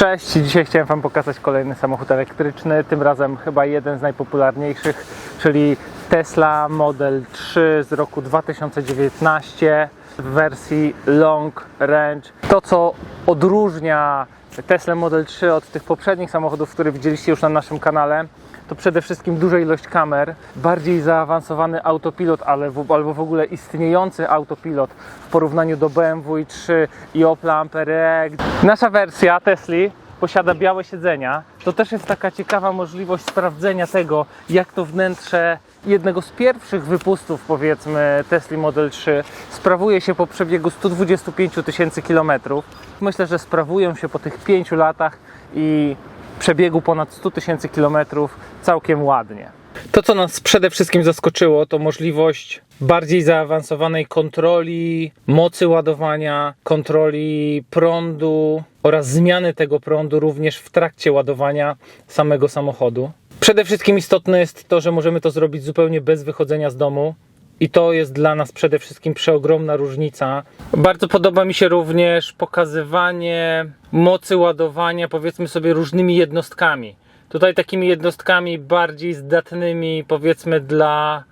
Cześć, dzisiaj chciałem Wam pokazać kolejny samochód elektryczny, tym razem chyba jeden z najpopularniejszych, czyli Tesla Model 3 z roku 2019 w wersji Long Range. To, co odróżnia Tesla Model 3 od tych poprzednich samochodów, które widzieliście już na naszym kanale, to przede wszystkim duża ilość kamer, bardziej zaawansowany autopilot, ale w, albo w ogóle istniejący autopilot w porównaniu do BMW i3 i Opla Ampere. Nasza wersja Tesli posiada białe siedzenia. To też jest taka ciekawa możliwość sprawdzenia tego, jak to wnętrze jednego z pierwszych wypustów, powiedzmy, Tesla Model 3 sprawuje się po przebiegu 125 tysięcy kilometrów. Myślę, że sprawują się po tych 5 latach i przebiegu ponad 100 tysięcy kilometrów całkiem ładnie. To, co nas przede wszystkim zaskoczyło, to możliwość bardziej zaawansowanej kontroli mocy ładowania, kontroli prądu oraz zmiany tego prądu również w trakcie ładowania samego samochodu. Przede wszystkim istotne jest to, że możemy to zrobić zupełnie bez wychodzenia z domu. I to jest dla nas przede wszystkim przeogromna różnica. Bardzo podoba mi się również pokazywanie mocy ładowania, powiedzmy sobie, różnymi jednostkami. Tutaj takimi jednostkami bardziej zdatnymi, powiedzmy, dla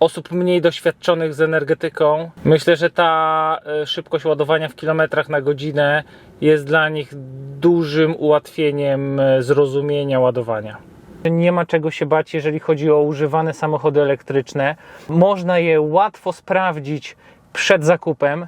osób mniej doświadczonych z energetyką. Myślę, że ta e, szybkość ładowania w kilometrach na godzinę jest dla nich dużym ułatwieniem e, zrozumienia ładowania. Nie ma czego się bać, jeżeli chodzi o używane samochody elektryczne. Można je łatwo sprawdzić przed zakupem.